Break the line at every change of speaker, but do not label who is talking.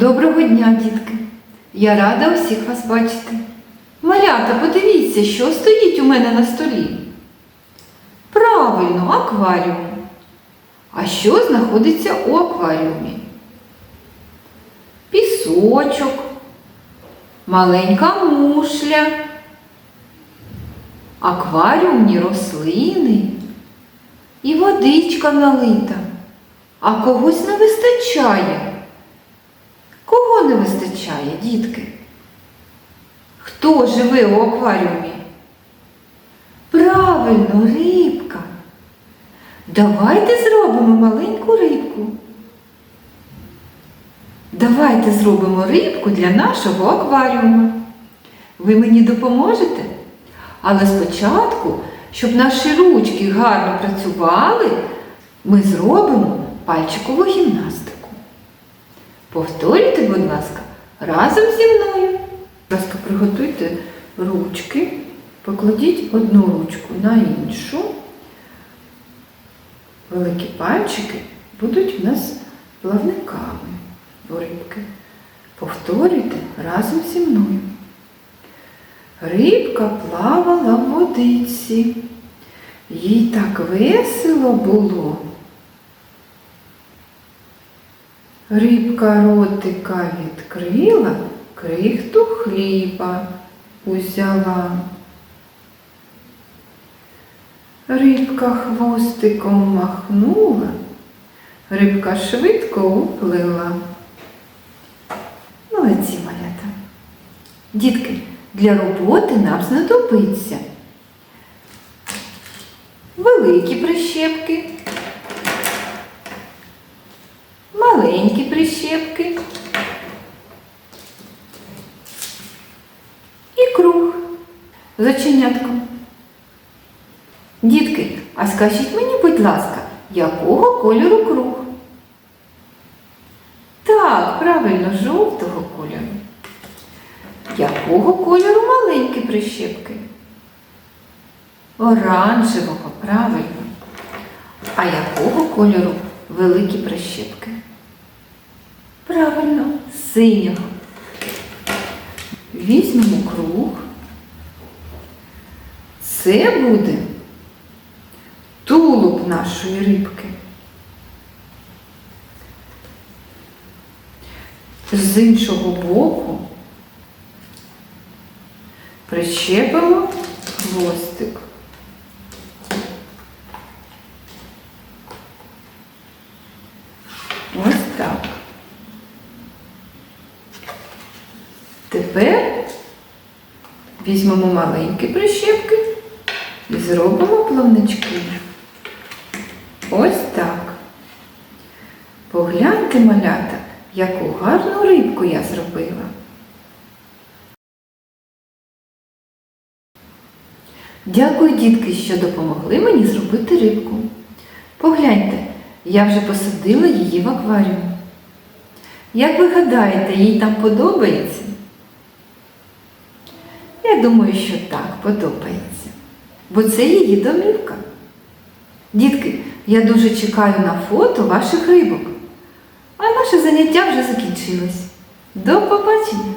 Доброго дня, дітки! Я рада усіх вас бачити. Малята, подивіться, що стоїть у мене на столі. Правильно, акваріум. А що знаходиться у акваріумі? Пісочок, маленька мушля, акваріумні рослини і водичка налита. А когось не вистачає. Не вистачає, дітки? Хто живе у акваріумі? Правильно, рибка. Давайте зробимо маленьку рибку. Давайте зробимо рибку для нашого акваріуму. Ви мені допоможете? Але спочатку, щоб наші ручки гарно працювали, ми зробимо пальчикову гімнастику. Повторюйте, будь ласка, разом зі мною. Будь ласка, приготуйте ручки, покладіть одну ручку на іншу. Великі пальчики будуть у нас плавниками у рибки. Повторюйте разом зі мною. Рибка плавала в водиці. Їй так весело було. Рибка ротика відкрила, крихту хліба узяла. Рибка хвостиком махнула, рибка швидко уплила. Молодці малята. Дітки, для роботи нам знадобиться великі прищепки, маленькі прищепки і круг з. Дітки, а скажіть мені, будь ласка, якого кольору круг? Так, правильно, жовтого кольору. Якого кольору маленькі прищепки? Оранжевого, правильно. А якого кольору великі прищепки? Правильно, синього. Візьмемо круг. Це буде тулуб нашої рибки. З іншого боку прищепимо хвостик. Ось так. Тепер візьмемо маленькі прищепки і зробимо плавнички. Ось так. Погляньте, малята, яку гарну рибку я зробила. Дякую, дітки, що допомогли мені зробити рибку. Погляньте, я вже посадила її в акваріум. Як ви гадаєте, їй там подобається? Я думаю, що так, подобається. Бо це її домівка. Дітки, я дуже чекаю на фото ваших рибок. А наше заняття вже закінчилось. До побачення!